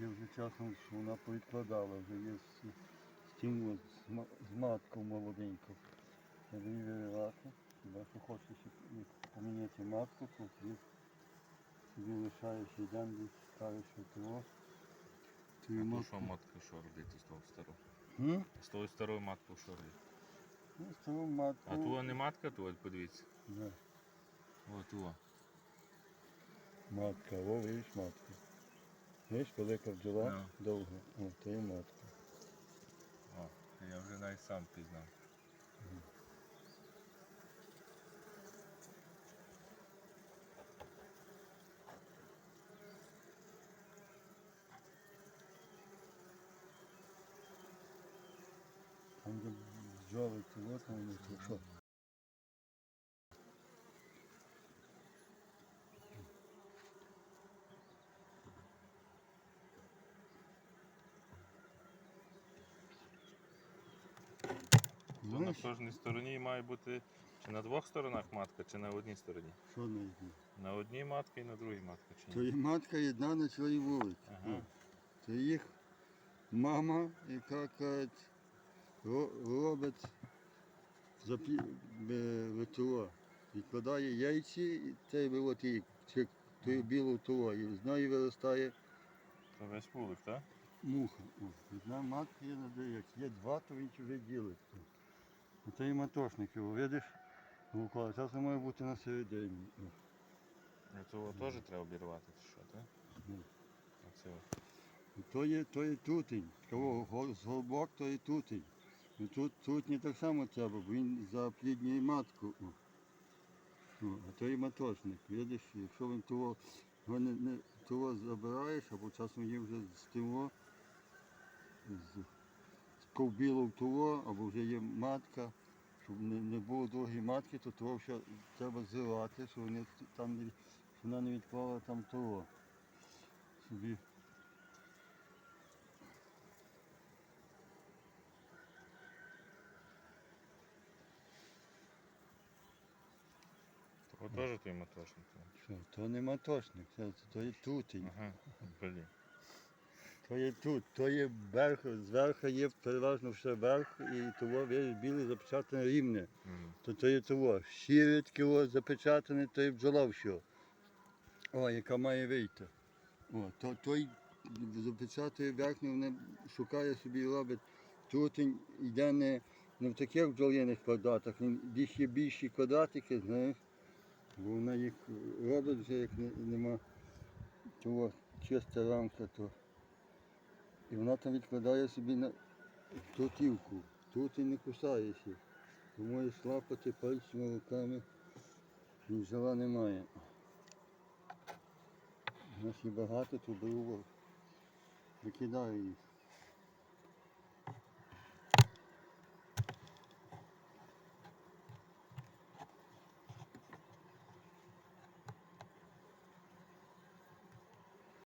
Є вже часом, що вона повідкладала, вже є з, з маткою молоденьку. Треба її виривати. Хіба що хочеш поміняти матку, то ти собі лишаєш один десь, ставиш у того. А матку. що матку що робити з того старого? М? З тою старою маткою що робити? Ну, з того матку. А ту не матка, ту от подивіться. Да. О, ту. Матка, о, видиш матка. Видиш, велика бджола, Ну. довга. О, то є матка. О, я вже навіть сам пізнав. Там де бджоли, то от вони, то що? То на кожній стороні має бути чи на двох сторонах матка, чи на одній стороні. що на їхній? На одній матка і на другій матка, чи То є матка єдна на цілій вулиці. Ага. Це їх мама, яка кажуть, ро- робить запі... е, ВТО. Відкладає яйці, і це от її, ту білу ТО, і з неї виростає То весь вулик, так? муха. О, одна матка є на дві, як є два, то він вже ділить. Це і матошник його, видиш? Лукала, часом має бути на середині. Ну, Цього теж треба обірвати, чи що, так? Ну. Оце от. То є, то є тутень. Кого з голубок, то є тутень. І тут тутні так само треба, бо він запліднює матку. О. О, а то є маточник. Видиш, якщо він того, його не, не, того забираєш, або часом є вже з того, з, з ковбілом того, або вже є матка, щоб не, не було другої матки, то того ще треба зривати, щоб вони там не, щоб вона не відклала там того. Собі Того теж той мотошник. так? Що, то не матошник, це, то є тутень. Ага, блін. То є тут, то є верх, зверху є переважно все верх, і того видиш, біле запечатане рівне. Мгм. То то є того. Щире таке запечатане, то є бджола все. О, яка має вийти. О, то той запечатує верхню, вона шукає собі і робить тутень, йде не, не в таких бджолиних квадратах, більш є більші квадратики, знаєш. Бо вона їх робить вже, як не, нема того чиста рамка, то. І вона там відкладає собі на тотівку. Тут і не кусаєшся. Тому і слапати пальцями руками. жила немає. У нас є багато, то беру, викидаю їх.